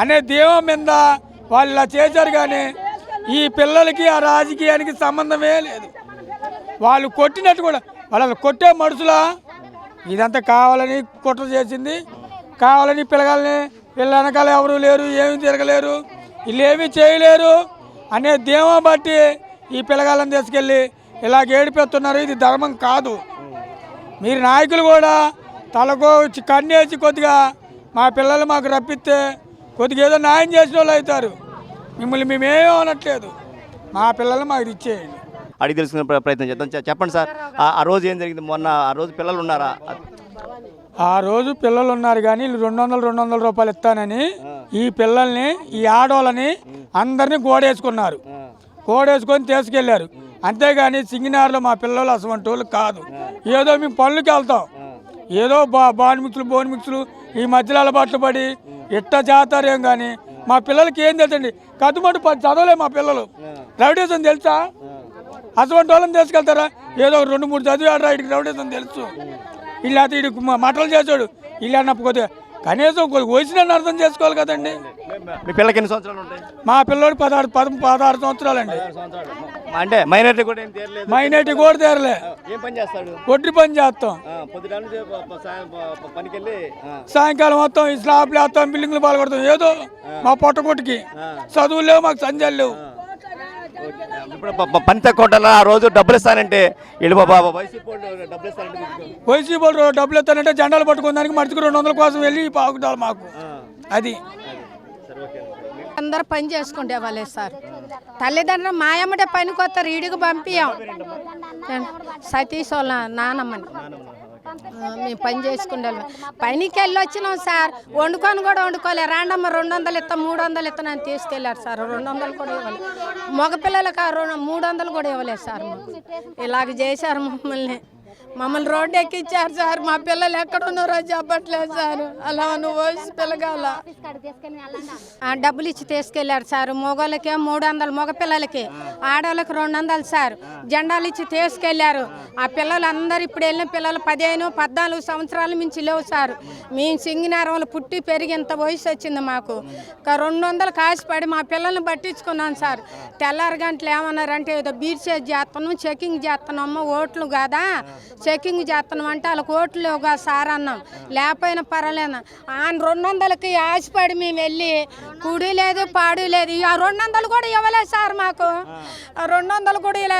అనే దేవం మీద వాళ్ళు ఇలా చేశారు కానీ ఈ పిల్లలకి ఆ రాజకీయానికి సంబంధమే లేదు. వాళ్ళు కొట్టినట్టు కూడా వాళ్ళు కొట్టే మనుషులా ఇదంతా కావాలని కుట్ర చేసింది. కావాలని పిల్లగాల్ని వీళ్ళ వెనకాల ఎవరు లేరు ఏమి తిరగలేరు వీళ్ళు ఏమీ చేయలేరు అనే ధీమా బట్టి ఈ పిల్లగాళ్ళని తీసుకెళ్ళి ఇలా ఏడిపెడుతున్నారు ఇది ధర్మం కాదు. మీరు నాయకులు కూడా తలకు కన్నేసి కొద్దిగా మా పిల్లలు మాకు రప్పిస్తే కొద్దిగా ఏదో న్యాయం చేసిన వాళ్ళు అవుతారు. మిమ్మల్ని మేమేమీ అనట్లేదు. మా పిల్లలు మాకు ఇచ్చేయండి. అడిగి తెలుసుకునే ప్ర- ప్రయత్నం చేద్దాం. చెప్పండి సార్ ఆ- రోజు ఏం జరిగింది? మొన్న ఆ రోజు పిల్లలు ఉన్నారా? ఆ రోజు పిల్లలు ఉన్నారు కానీ రెండు వందలు రెండు వందల రూపాయలు ఇస్తానని ఈ పిల్లల్ని ఈ ఆడవాళ్ళని అందరినీ గోడేసుకున్నారు. గోడేసుకొని తీసుకెళ్ళారు. అంతేగాని సింగినార్లో మా పిల్లలు అసలు కాదు. ఏదో మేము పనులకి వెళ్తాం. ఏదో బా బాన్ మిక్సులు బోన్ మిక్సులు ఈ మధ్యలో అలవాట్లు పడి ఇట్ట చేస్తారేం కానీ మా పిల్లలకి ఏం తెలుసండి? కదుమటు పది చదవలే మా పిల్లలు. రౌడీసం తెలుసా? అటువంటి వాళ్ళని తీసుకెళ్తారా? ఏదో ఒక రెండు మూడు చదివాడు రా ఇటుకి రౌడీసం తెలుసు ఇలా ఇడికి మటలు చేసాడు ఇలా కొద్దిగా కనీసం వచ్చిన అర్థం చేసుకోవాలి కదండి. మీ పిల్లలకి ఎన్ని సంవత్సరాలు ఉంటాయి? మా పిల్లోడు పదహారు పద పదహారు సంవత్సరాలండి. అంటే మైనారిటీ కూడా మైనార్టీ కూడా తీరలే. ఏం పని చేస్తాడు? ఒడ్రి పని చేస్తాం. సాయంకాలం మొత్తం ఈ స్లాబ్లు వేస్తాం బిల్డింగ్లు పాల్గొడతాం ఏదో మా పొట్టకొట్టుకి చదువులు లేవు మాకు సంధ్యాలు లేవు. ఇప్పుడు ప- ప- పని తక్కువ ఉండాలా ఆ రోజు డబ్బులు ఇస్తానంటే వీళ్ళు బాబా వైసీపీ డబ్బులు ఇస్తానంటే వైసీపీ వాళ్ళు డబ్బులు ఎత్తానంటే జెండాలు పట్టుకున్న దానికి మడిచికి రెండు వందల కోసం వెళ్ళి పాకుతారు మాకు. అది. అందరు పని చేసుకుంటే వాళ్ళే సార్. తల్లిదండ్రులు మాయమ్మడే పనికి వస్తారు ఈడికి పంపించాం సతీష్ వాళ్ళ నానమ్మని. మేము పని చేసుకుంటాం. పనికి వెళ్ళి వచ్చినాం సార్. వండుకొని కూడా వండుకోలే. రాండమ్మ రెండు వందలు ఇస్తాం మూడు వందలు ఇస్తాం అని తీసుకెళ్ళారు సార్. రెండు వందలు కూడా ఇవ్వలేదు మగపిల్లలకు ఆ రెండు మూడు వందలు కూడా ఇవ్వలేదు సార్ ఇలాగ చేశారు మమ్మల్ని. మమ్మల్ని రోడ్డు ఎక్కించారు సార్. మా పిల్లలు ఎక్కడున్నారో చెప్పట్లేదు సార్. అలా నువ్వు వయసు పిల్లగాల డబ్బులు ఇచ్చి తీసుకెళ్ళారు సార్. మగవాళ్ళకి మూడు వందలు మగ పిల్లలకి. ఆడవాళ్ళకి రెండు వందలు సార్. జెండాలు ఇచ్చి తీసుకెళ్ళారు ఆ పిల్లలు అందరు ఇప్పుడు వెళ్ళిన పిల్లలు పదిహేను పద్నాలుగు సంవత్సరాల మించి లేవు సార్. మేము సింగినారంలో పుట్టి పెరిగి ఇంత వయసు వచ్చింది మాకు. రెండు వందలు కాసిపడి మా పిల్లల్ని పట్టించుకున్నాను సార్. తెల్లారి గంటలు ఏమన్నారంటే ఏదో బీర్ చేసి చేస్తున్నాం చెకింగ్ చేస్తున్నాము ఓట్లు కాదా? చెకింగ్ చేస్తున్నాం అంటే కోట్లు ఒక లేవుగా సార్ అన్నాం. లేకపోయినా పర్వాలేదు. ఆయన రెండు వందలకి ఆశపడి మేము వెళ్ళి కుడి లేదు పాడు లేదు. ఆ రెండు వందలు కూడా ఇవ్వలేదు సార్ మాకు. ఆ రెండు వందలు కూడా ఇలా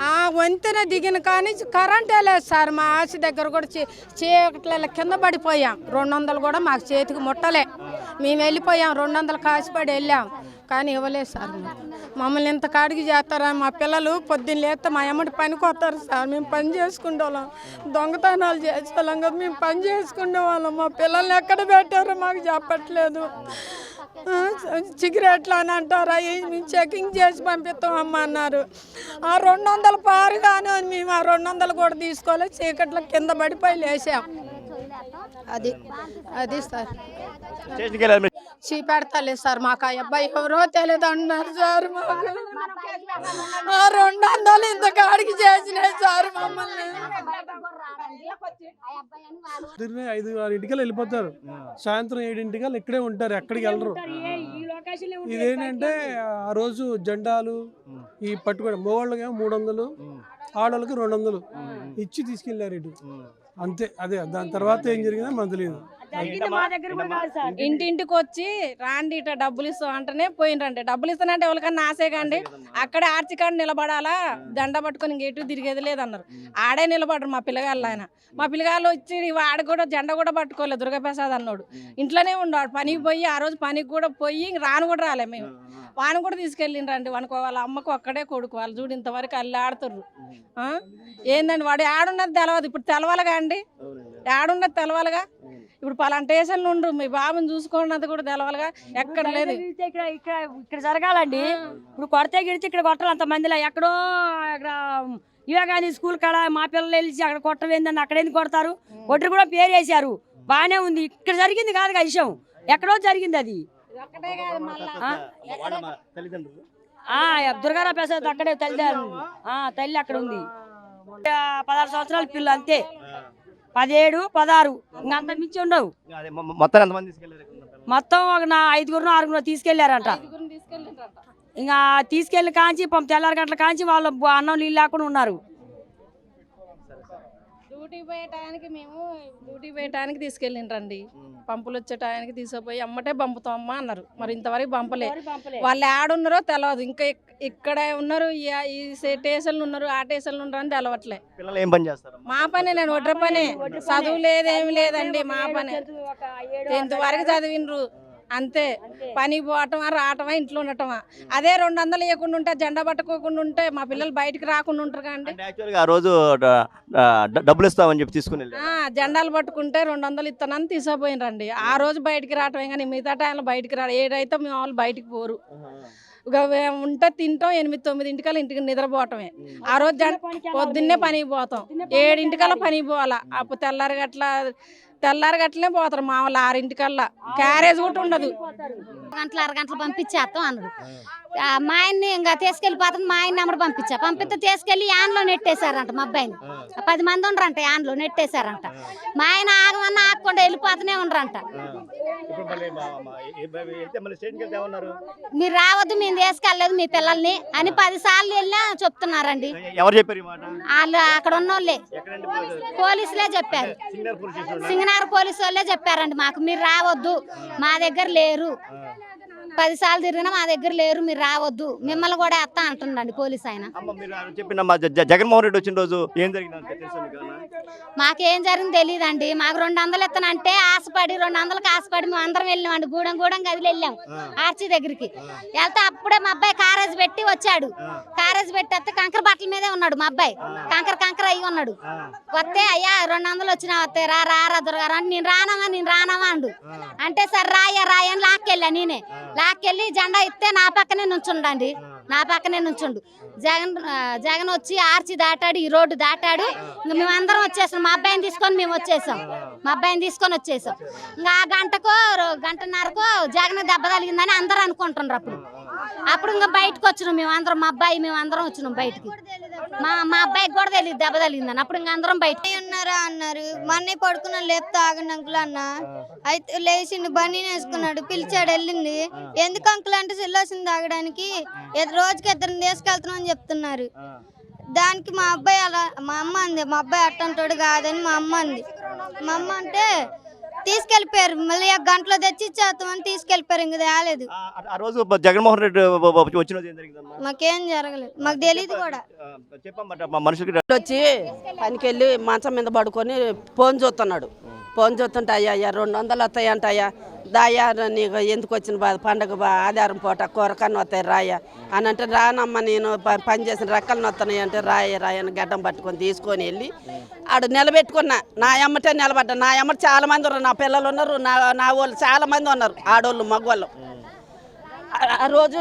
ఆ వంతెన దిగిన కానీ కరెంటే లేదు సార్. మా ఆశ దగ్గర కూడా చీకట్ల కింద పడిపోయాం. రెండు వందలు కూడా మాకు చేతికి ముట్టలే. మేము వెళ్ళిపోయాం. రెండు వందలు కాసిపడి వెళ్ళాం. కానీ ఇవ్వలేదు సార్. మమ్మల్ని ఇంత కాడికి చేస్తారా? మా పిల్లలు పొద్దున్న లేస్తే మా అమ్మటి పనికి వస్తారు సార్. మేము పని చేసుకునే వాళ్ళం దొంగతనాలు చేసేవాళ్ళం కదా మేము పని చేసుకునే వాళ్ళం మా పిల్లల్ని ఎక్కడ పెట్టారో మాకు చెప్పట్లేదు. సిగరెట్లు అని అంటారా? మేము చెకింగ్ చేసి పంపిస్తాం అమ్మ అన్నారు. ఆ రెండు వందలు పారు కానీ మేము ఆ రెండు వందలు కూడా తీసుకోలేదు. చీకట్లో కింద పడిపోయి లేసాం అది అది సార్. స్టేషన్కి వెళ్ళారు మీరు. చూపెడతలేదు సార్ మాకు ఆ అబ్బాయి ఎవరో తెలియదు అన్నారు సార్ మాకు. ఆ రెండు వందలు ఇంత కాడికి చేసినాయి సార్ మమ్మల్ని. పొద్దున్నే ఐదు ఆరు ఇంటికల్లా వెళ్ళిపోతారు. సాయంత్రం ఏడింటికల్లా ఇక్కడే ఉంటారు ఎక్కడికి వెళ్ళరు. ఇదేంటంటే ఆ రోజు జెండాలు ఈ పట్టుకోవడం మగవాళ్ళకి మూడు వందలు ఆడవాళ్ళకి రెండు వందలు. ఇచ్చి తీసుకెళ్ళారు ఇటు. అంతే అదే దాని తర్వాత ఏం జరిగిందో మనకు తెలియదు. ఇంటింటికి వచ్చి రాండి ఇట డబ్బులు ఇస్తాం అంటేనే పోయినరండి డబ్బులు ఇస్తానంటే ఎవరికన్నా ఆశే కండి. అక్కడే ఆర్చికాడ నిలబడాలా? దండ పట్టుకొని ఇంక ఎటు తిరిగేది లేదన్నారు. ఆడే నిలబడరు మా పిల్లగాళ్ళు ఆయన. మా పిల్లగాళ్ళు వచ్చి ఆడ కూడా జెండా కూడా పట్టుకోలేదు దుర్గాప్రసాద్ అన్నాడు. ఇంట్లోనే ఉన్నాడు పనికి పోయి ఆ రోజు పనికి కూడా పోయి ఇంక రాను కూడా రాలే మేము. వాని కూడా తీసుకెళ్ళిండ్రండి. వానికి వాళ్ళ అమ్మకు ఒక్కడే కొడుకు. వాళ్ళు చూడు ఇంతవరకు అల్లి ఆడుతుర్రు. ఆ? ఏందండి? వాడు ఆడున్నది తెలవదు. ఇప్పుడు తెలవాలిగా అండి? ఆడున్నది తెలవాలిగా? ఇప్పుడు పలాంటి స్టేషన్లు ఉండ్రు మీ బాబుని చూసుకున్నది కూడా తెలవాలిగా. ఎక్కడ లేదు. ఇక్కడ ఇక్కడ ఇక్కడ జరగాలండి. ఇప్పుడు కొడితే గిడితే ఇక్కడ కొట్టాలి అంత మందిలో ఎక్కడో అక్కడ వివేకానంద స్కూల్ కాడ మా పిల్లలు వెళ్ళి అక్కడ కొట్టవేందని అక్కడ ఎందుకు కొడతారు? కొట్టరు కూడా పేరు వేశారు బాగానే ఉంది. ఇక్కడ జరిగింది కాదు విషయం. ఎక్కడో జరిగింది అది. దుర్గారావు ప్రసాద్ అక్కడే తల్లి ఆ, తల్లి అక్కడ ఉంది. పదహారు సంవత్సరాల పిల్ల అంతే. పదిహేడు పదహారు. ఇంకా అంత మించి ఉండవు. మొత్తం మొత్తం ఒక నా ఐదుగురు ఆరుగురు తీసుకెళ్ళారంట ఇంకా తీసుకెళ్ళి కాంచి పాపం తెల్లారి గంటల కాంచి వాళ్ళు అన్నం నీళ్ళు లేకుండా ఉన్నారు. డ్యూటీ పోయే టయానికి మేము డ్యూటీ పోయే టయానికి తీసుకెళ్ళిండ్రండి. పంపులు వచ్చే టయానికి తీసుకుపోయి అమ్మటే పంపుతాం అమ్మా అన్నారు. మరి ఇంతవరకు పంపలే. వాళ్ళు ఆడున్నారో తెలియదు ఇంకా ఇక్- ఇక్కడ ఉన్నారు ఈ- స్టేషన్లు ఉన్నారు ఆ స్టేషన్లు ఉన్నారు అని తెలవట్లే. పిల్లలు ఏం పని చేస్తారు మా పని నేను ఒడ్ర పని. చదువు లేదేమి లేదండి మా పని. టెన్త్ వరకు చదివిండ్రు. అంతే. పనికి పోవటమా రావటమా ఇంట్లో ఉండటమా? అదే రెండు వందలు ఇవ్వకుండా ఉంటే జెండా పట్టుకోకుండా ఉంటే మా పిల్లలు బయటికి రాకుండా ఉంటారు కండి యాక్చువల్గా ఆ రోజు డ- డ- డబ్బులు ఇస్తామని చెప్పి తీసుకుని వెళ్ళారు? జెండాలు పట్టుకుంటే రెండు వందలు ఇస్తానని తీసుకుపోయినరండి ఆ రోజు బయటికి రావటమే కానీ మిగతా టైంలో బయటికి రా ఏడైతే మేము వాళ్ళు బయటికి పోరు. ఇక ఉంటే తింటాం ఎనిమిది తొమ్మిది ఇంటికల్లా ఇంటికి నిద్రపోవటమే. ఆ రోజు జెండ పొద్దున్నే పనికి పోతాం. ఏడింటికల్లా పనికి పోవాలా. అప్పుడు తెల్లారి గట్ల తెల్లారి గట్లనే పోతారు మా వాళ్ళు ఆరింటికల్లా. క్యారేజ్ కూడా ఉండదు. గంటల అర గంటలు పంపించేస్తాం అన్నాడు. ఆ, మా ఆయన్ని ఇంకా తీసుకెళ్ళిపోతుంది మా ఆయన నెంబర్ పంపించా. పంపిస్తే తీసుకెళ్ళి యాన్లో నెట్టేశారంట మా అబ్బాయిని. పది మంది ఉండరంట యాన్లో నెట్టేశారంట. మా ఆయన ఆగమన్నా ఆగకుండా వెళ్ళిపోతూనే ఉండరంట. మీరు రావద్దు మేము తీసుకెళ్ళలేదు మీ పిల్లల్ని అని పది సార్లు వెళ్ళినా చెప్తున్నారండి. ఎవరు చెప్పారు వాళ్ళు అక్కడ ఉన్న వాళ్ళే పోలీసులే చెప్పారు. సింగనార్ పోలీసు వాళ్ళే? చెప్పారండి మాకు. మీరు రావద్దు మా దగ్గర లేరు. పది సార్లు తిరిగినా మా దగ్గర లేరు మీరు రావద్దు. మిమ్మల్ని కూడా ఎత్తా అంటుండండి పోలీస్ ఆయన. చెప్పిన జగన్మోహన్ రెడ్డి వచ్చిన రోజు ఏం జరిగింది తెలుసా మీకు జరిగింది తెలియదండి మాకు రెండు వందలు ఇస్తానంటే ఆశపడి రెండు వందలకి ఆశపడి మేము అందరం వెళ్ళామండి గూడెం గూడెం గదిలి వెళ్ళాం ఆర్చి దగ్గరికి. వెళ్తే అప్పుడే మా అబ్బాయి కారేజ్ పెట్టి వచ్చాడు. కారేజ్ పెట్టి వస్తే కంకర బట్టల మీదే ఉన్నాడు మా అబ్బాయి. కంకర కంకర అయ్యి ఉన్నాడు. వస్తే అయ్యా రెండు వందలు వచ్చినా వస్తే రా రా రా దుర్గారు అంటే నేను రానమా నేను రానమా అండు. అంటే సరే రాయ రాయ అని లాక్కెళ్ళా నేనే. నాకెళ్ళి జెండా ఇస్తే నా పక్కనే నుంచుండండి. నా పక్కనే నుంచుండు. జగన్ జగన్ వచ్చి ఆర్చి దాటాడు ఈ రోడ్డు దాటాడు. ఇంక మేము అందరం వచ్చేసాం. మా అబ్బాయిని తీసుకొని మేము వచ్చేసాం. మా అబ్బాయిని తీసుకొని వచ్చేసాం. ఇంకా ఆ గంటకో రో- గంటన్నరకో జగన్ దెబ్బ తగిలిందని అందరూ అనుకుంటున్నారు అప్పుడు. అప్పుడు ఇంకా బయటకు వచ్చినాం మేము అందరం. మా అబ్బాయి మేము అందరం వచ్చినాం బయటికి. మా మా అబ్బాయికి కూడా తెలియదు దెబ్బ తగిలిందని. అప్పుడు ఇంకా అందరం బయట ఉన్నారా అన్నారు మా అన్నయ్య పడుకున్న లేపితే ఆగండి అంకుల్ అన్న. అయితే లేచిండు బన్నీ వేసుకున్నాడు పిలిచాడు వెళ్ళింది. ఎందుకు అంకుల్ అంటే సిల్లోసింది తాగడానికి? రోజుకి ఇద్దరిని తీసుకెళ్తున్నాం అని చెప్తున్నారు. దానికి మా అబ్బాయి అలా మా అమ్మ అంది మా అబ్బాయి అట్టంటాడు కాదని మా అమ్మ అంది. మా అమ్మ అంటే తీసుకెళ్ళిపోయారు మళ్ళీ ఆ గంటలో తెచ్చి ఇచ్చేస్తామని తీసుకెళ్ళిపోయారు ఇంక తేలేదు ఆ- ఆ రోజు బ- జగన్మోహన్ రెడ్డి వచ్చిన మాకేం జరగలేదు. మాకు తెలియదు కూడా. చెప్పమ్మా మనుషులకి వచ్చి పనికి వెళ్ళి మంచం మీద పడుకొని ఫోన్ చూస్తున్నాడు. ఫోన్ అయ్యా రెండు వందలు వస్తాయంట అయ్యా దాయా నీకు ఎందుకు వచ్చిన బాధ పండగ బా ఆధారం పూట కూరకన్ను వస్తాయి రాయ అని అంటే రానమ్మ నేను ప- పని చేసిన రెక్కలు వస్తున్నాయి అంటే రాయ రాయని గడ్డం పట్టుకొని తీసుకొని వెళ్ళి ఆడు నిలబెట్టుకున్నా. నా అమ్మటే నిలబడ్డా. నా అమ్మ చాలా మంది ఉన్నారు. నా పిల్లలు ఉన్నారు. నా నా వాళ్ళు చాలా మంది ఉన్నారు. ఆడోళ్ళు మగవాళ్ళు. ఆ రోజు